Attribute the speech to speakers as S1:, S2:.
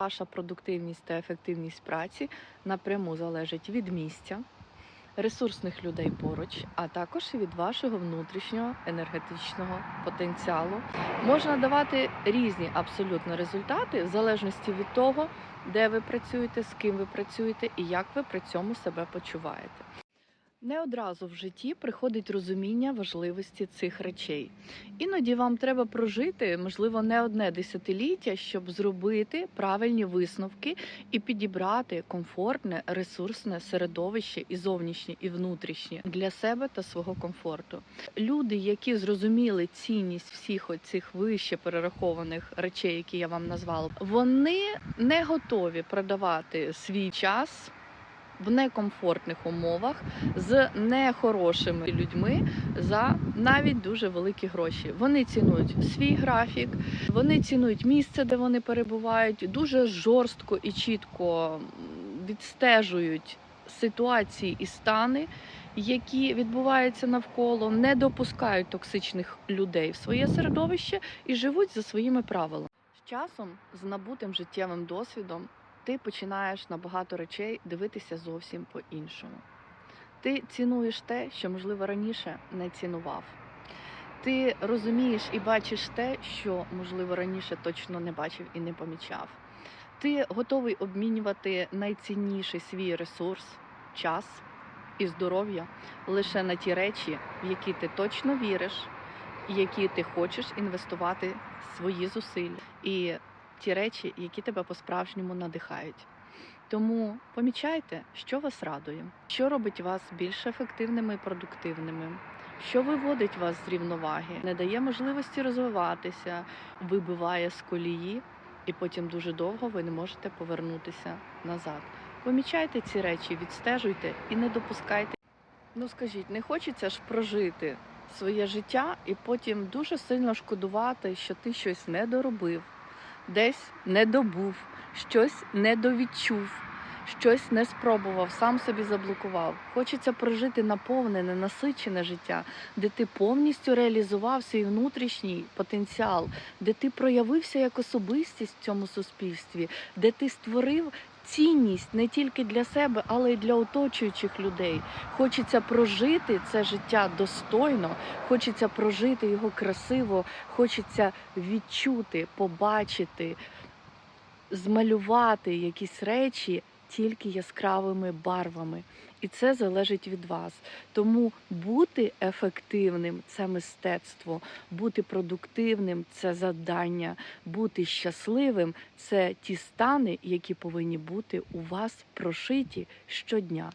S1: Ваша продуктивність та ефективність праці напряму залежить від місця, ресурсних людей поруч, а також від вашого внутрішнього енергетичного потенціалу. Можна давати різні абсолютно результати в залежності від того, де ви працюєте, з ким ви працюєте і як ви при цьому себе почуваєте. Не одразу в житті приходить розуміння важливості цих речей. Іноді вам треба прожити, можливо, не одне десятиліття, щоб зробити правильні висновки і підібрати комфортне, ресурсне середовище і зовнішнє, і внутрішнє для себе та свого комфорту. Люди, які зрозуміли цінність всіх оцих вище перерахованих речей, які я вам назвала, вони не готові продавати свій час в некомфортних умовах з нехорошими людьми за навіть дуже великі гроші. Вони цінують свій графік, вони цінують місце, де вони перебувають, дуже жорстко і чітко відстежують ситуації і стани, які відбуваються навколо, не допускають токсичних людей в своє середовище і живуть за своїми правилами. З часом, з набутим життєвим досвідом, ти починаєш на багато речей дивитися зовсім по-іншому. Ти цінуєш те, що, можливо, раніше не цінував. Ти розумієш і бачиш те, що, можливо, раніше точно не бачив і не помічав. Ти готовий обмінювати найцінніший свій ресурс, час і здоров'я лише на ті речі, в які ти точно віриш, і які ти хочеш інвестувати свої зусилля. І ті речі, які тебе по-справжньому надихають. Тому помічайте, що вас радує, що робить вас більш ефективними і продуктивними, що виводить вас з рівноваги, не дає можливості розвиватися, вибиває з колії, і потім дуже довго ви не можете повернутися назад. Помічайте ці речі, відстежуйте і не допускайте. Ну скажіть, не хочеться ж прожити своє життя і потім дуже сильно шкодувати, що ти щось не доробив десь не добув, щось не довідчув, щось не спробував, сам собі заблокував. Хочеться прожити наповнене, насичене життя, де ти повністю реалізував свій внутрішній потенціал, де ти проявився як особистість в цьому суспільстві, де ти створив. Цінність не тільки для себе, але й для оточуючих людей. Хочеться прожити це життя достойно, хочеться прожити його красиво, хочеться відчути, побачити, змалювати якісь речі тільки яскравими барвами. І це залежить від вас. Тому бути ефективним це мистецтво, бути продуктивним це завдання, бути щасливим це ті стани, які повинні бути у вас прошиті щодня.